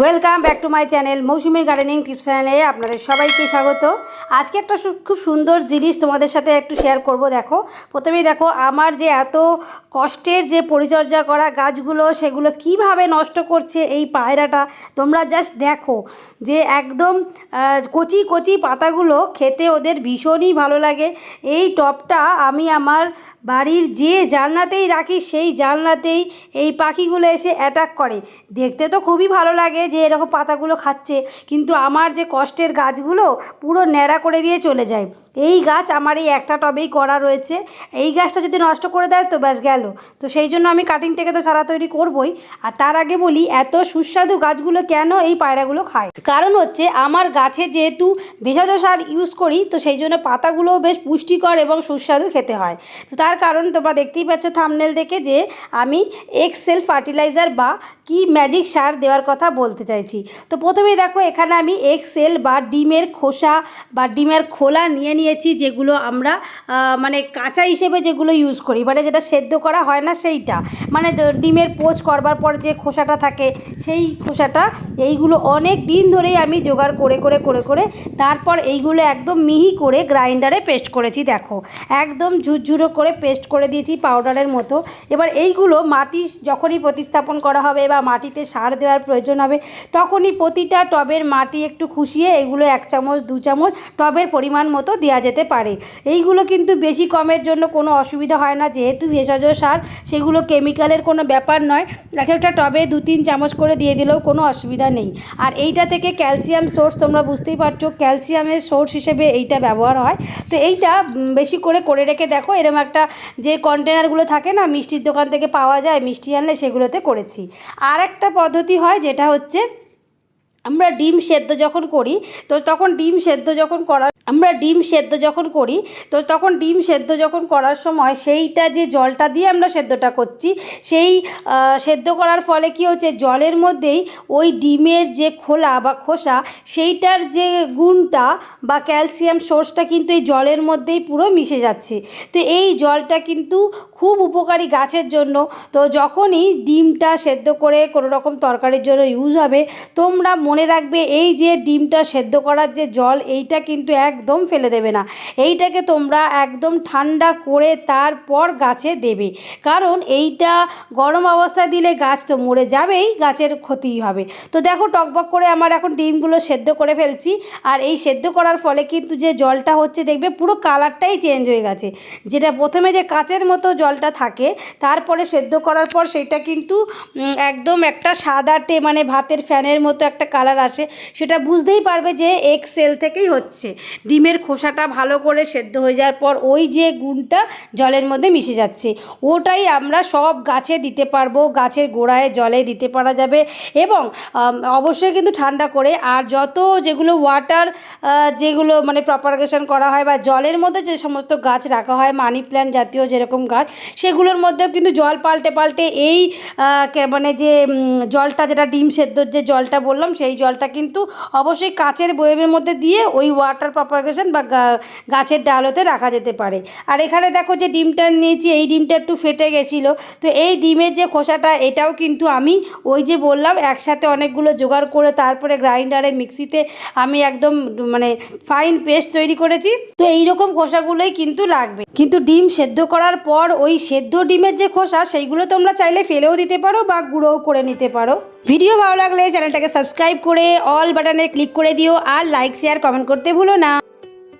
Welcome back to my channel মৌসুমীর gardening tips চ্যানেলে আপনাদের সবাইকে স্বাগত। আজকে একটা খুব সুন্দর জিনিস তোমাদের সাথে একটু শেয়ার করব, দেখো। প্রথমেই দেখো, আমার যে এত কষ্টের যে পরিচর্যা করা গাছগুলো, সেগুলো কীভাবে নষ্ট করছে এই পায়রাটা, তোমরা জাস্ট দেখো যে একদম কচি কচি পাতাগুলো খেতে ওদের ভীষণই ভালো লাগে। এই টপটা আমি আমার বাড়ির যে জানলাতেই রাখি, সেই জানলাতেই এই পাখিগুলো এসে অ্যাটাক করে। দেখতে তো খুবই ভালো লাগে যে এরকম পাতাগুলো খাচ্ছে, কিন্তু আমার যে কষ্টের গাছগুলো পুরো ন্যাড়া করে দিয়ে চলে যায়। এই গাছ আমার এই একটা টবেই করা রয়েছে। এই গাছটা যদি নষ্ট করে দেয় তো ব্যাস গেল। তো সেই জন্য আমি কাটিং থেকে তো সারা তৈরি করবই। আর তার আগে বলি, এত সুস্বাদু গাছগুলো কেন এই পায়রাগুলো খায়? কারণ হচ্ছে আমার গাছে যেহেতু ভেষজ সার ইউজ করি, তো সেই জন্য পাতাগুলোও বেশ পুষ্টিকর এবং সুস্বাদু খেতে হয়। তো কারণ তোমরা দেখতেই পাচ্ছ থামনেল দেখে যে আমি এক্সেল ফার্টিলাইজার বা কি ম্যাজিক সার দেওয়ার কথা বলতে চাইছি। তো প্রথমেই দেখো, এখানে আমি এক্সেল বা ডিমের খোসা বা ডিমের খোলা নিয়ে নিয়েছি, যেগুলো আমরা মানে কাঁচা হিসেবে যেগুলো ইউজ করি। মানে যেটা সেদ্ধ করা হয় না সেইটা। মানে ডিমের পোচ করবার পর যে খোসাটা থাকে, সেই খোসাটা এইগুলো অনেক দিন ধরেই আমি জোগাড় করে করে করে করে তারপর এইগুলো একদম মিহি করে গ্রাইন্ডারে পেস্ট করেছি, দেখো। একদম ঝুরঝুরো করে পেস্ট করে দিয়েছি পাউডারের মতো। এবার এইগুলো মাটি যখনই প্রতিস্থাপন করা হবে বা মাটিতে সার দেওয়ার প্রয়োজন হবে, তখনই প্রতিটা টবের মাটি একটু খুশিয়ে এগুলো এক চামচ, দু চামচ টবের পরিমাণ মতো দেওয়া যেতে পারে। এইগুলো কিন্তু বেশি কমের জন্য কোনো অসুবিধা হয় না। যেহেতু ভেষজ সার, সেগুলো কেমিক্যালের কোনো ব্যাপার নয়। এক একটা টবে দু তিন চামচ করে দিয়ে দিলেও কোনো অসুবিধা নেই। আর এইটা থেকে ক্যালসিয়াম সোর্স তোমরা বুঝতেই পারছ ক্যালসিয়ামের সোর্স হিসেবে এইটা ব্যবহার হয়। তো এইটা বেশি করে করে রেখে দেখো এরকম একটা যে কন্টেনারগুলো থাকে না, মিষ্টির দোকান থেকে পাওয়া যায়, মিষ্টি আনলে সেগুলোতে করেছি। আর একটা পদ্ধতি হয় যেটা হচ্ছে, আমরা ডিম সেদ্ধ যখন করি, তো তখন ডিম সেদ্ধ যখন করার আমরা ডিম সেদ্ধ যখন করি, তো তখন ডিম সেদ্ধ যখন করার সময় সেইটা যে জলটা দিয়ে আমরা সেদ্ধটা করছি, সেই সেদ্ধ করার ফলে কি হচ্ছে, জলের মধ্যেই ওই ডিমের যে খোলা বা খোসা, সেইটার যে গুণটা বা ক্যালসিয়াম সোর্সটা কিন্তু এই জলের মধ্যেই পুরো মিশে যাচ্ছে। তো এই জলটা কিন্তু খুব উপকারী গাছের জন্য। তো যখনই ডিমটা সেদ্ধ করে কোনো রকম তরকারির জন্য ইউজ হবে, তোমরা মনে রাখবে এই যে ডিমটা সেদ্ধ করার যে জল, এইটা কিন্তু একদম ফেলে দেবে না। এইটাকে তোমরা একদম ঠান্ডা করে তারপর গাছে দেবে। কারণ এইটা গরম অবস্থায় দিলে গাছ তো মরে যাবেই, গাছের ক্ষতিই হবে। তো দেখো টকবক করে আমার এখন ডিমগুলো সেদ্ধ করে ফেলছি। আর এই সেদ্ধ করার ফলে কিন্তু যে জলটা হচ্ছে, দেখবে পুরো কালারটাই চেঞ্জ হয়ে গেছে। যেটা প্রথমে যে কাচের মতো জলটা থাকে, তারপরে সেদ্ধ করার পর সেটা কিন্তু একদম একটা সাদাটে মানে ভাতের ফ্যানের মতো একটা কালার আসে। সেটা বুঝতেই পারবে যে এক্সেল থেকেই হচ্ছে। ডিমের খোসাটা ভালো করে সেদ্ধ হয়ে যাওয়ার পর ওই যে গুণটা জলের মধ্যে মিশে যাচ্ছে, ওটাই আমরা সব গাছে দিতে পারব, গাছের গোড়ায় জলে দিতে পারা যাবে এবং অবশ্যই কিন্তু ঠান্ডা করে আর যত যেগুলো ওয়াটার যেগুলো মানে প্রপারগেশন করা হয় বা জলের মধ্যে যে সমস্ত গাছ রাখা হয় মানি প্ল্যান্ট জাতীয় যেরকম গাছ, সেগুলোর মধ্যেও কিন্তু জল পাল্টে পাল্টে এই মানে যে জলটা যেটা ডিম সেদ্ধর যে জলটা বললাম, সেই জলটা কিন্তু অবশ্যই কাচের বয়েমের মধ্যে দিয়ে ওই ওয়াটার প্রপারগেশন বা গাছের ডালতে রাখা যেতে পারে। আর এখানে দেখো যে ডিমটা নিয়েছি, এই ডিমটা একটু ফেটে গেছিল। তো এই ডিমের যে খোসাটা, এটাও কিন্তু আমি ওই যে বললাম, একসাথে অনেকগুলো জোগাড় করে তারপরে গ্রাইন্ডারে, মিক্সিতে আমি একদম মানে ফাইন পেস্ট তৈরি করেছি। তো এই রকম খোসাগুলোই কিন্তু লাগবে। কিন্তু ডিম সেদ্ধ করার পর ওই সেদ্ধ ডিমের যে খোসা, সেইগুলো তোমরা চাইলে ফেলেও দিতে পারো বা গুঁড়োও করে নিতে পারো। ভিডিও ভালো লাগলে চ্যানেলটাকে সাবস্ক্রাইব করে, অল বাটনে ক্লিক করে দিও, আর লাইক, শেয়ার, কমেন্ট করতে ভুলো না।